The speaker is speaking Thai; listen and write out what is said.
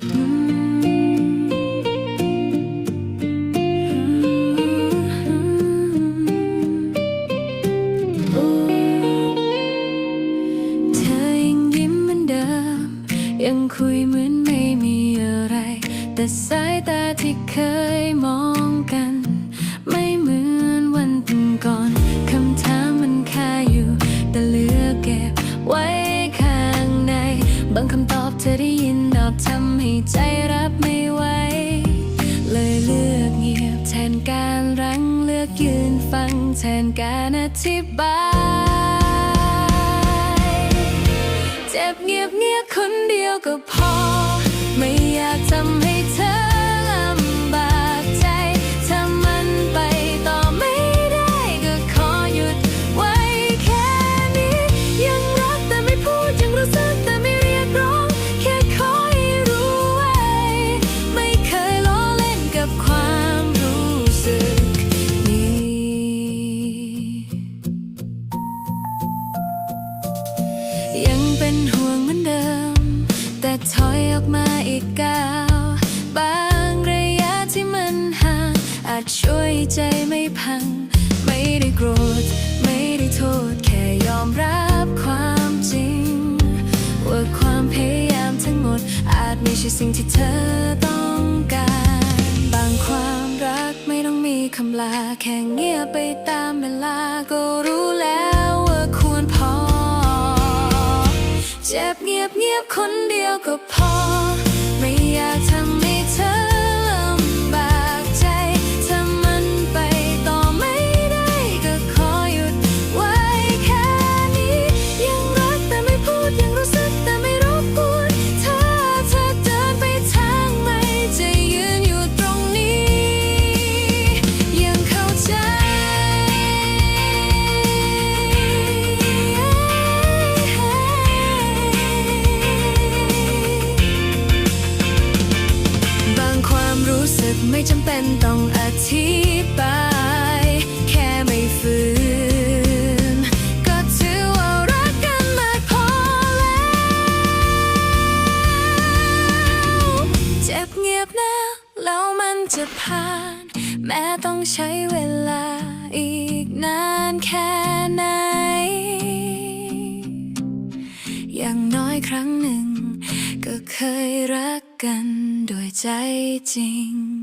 เธอยังยิ้มเหมือนเดิมยังคุยเหมือนไม่มีอะไร แต่สายตาที่เคยมองกัน ได้ยินดอกทำให้ใจรับไม่ไหว เลยเลือกเงียบแทนการรั้งเลือกยืนฟังแทนการอธิบาย เจ็บเงียบเงียบคนเดียวก็พอ ไม่อยากทำให้ ยังเป็นห่วงเหมือนเดิม แต่ถอยออกมาอีกก้าวบางระยะที่มันห่างอาจช่วยใจไม่พัง ไม่ได้โกรธ ไม่ได้โทษ แค่ยอมรับความจริง ว่าความพยายามทั้งหมด อาจไม่ใช่สิ่งที่เธอต้องการ บางความรักไม่ต้องมีคำลา แค่เงียบไปตามเวลาก็รู้แล้ว บเงียคนเดียวก็พอ จะผ่าน แม้ต้องใช้เวลาอีกนานแค่ไหน อย่างน้อยครั้งหนึ่ง ก็เคยรักกันด้วยใจจริง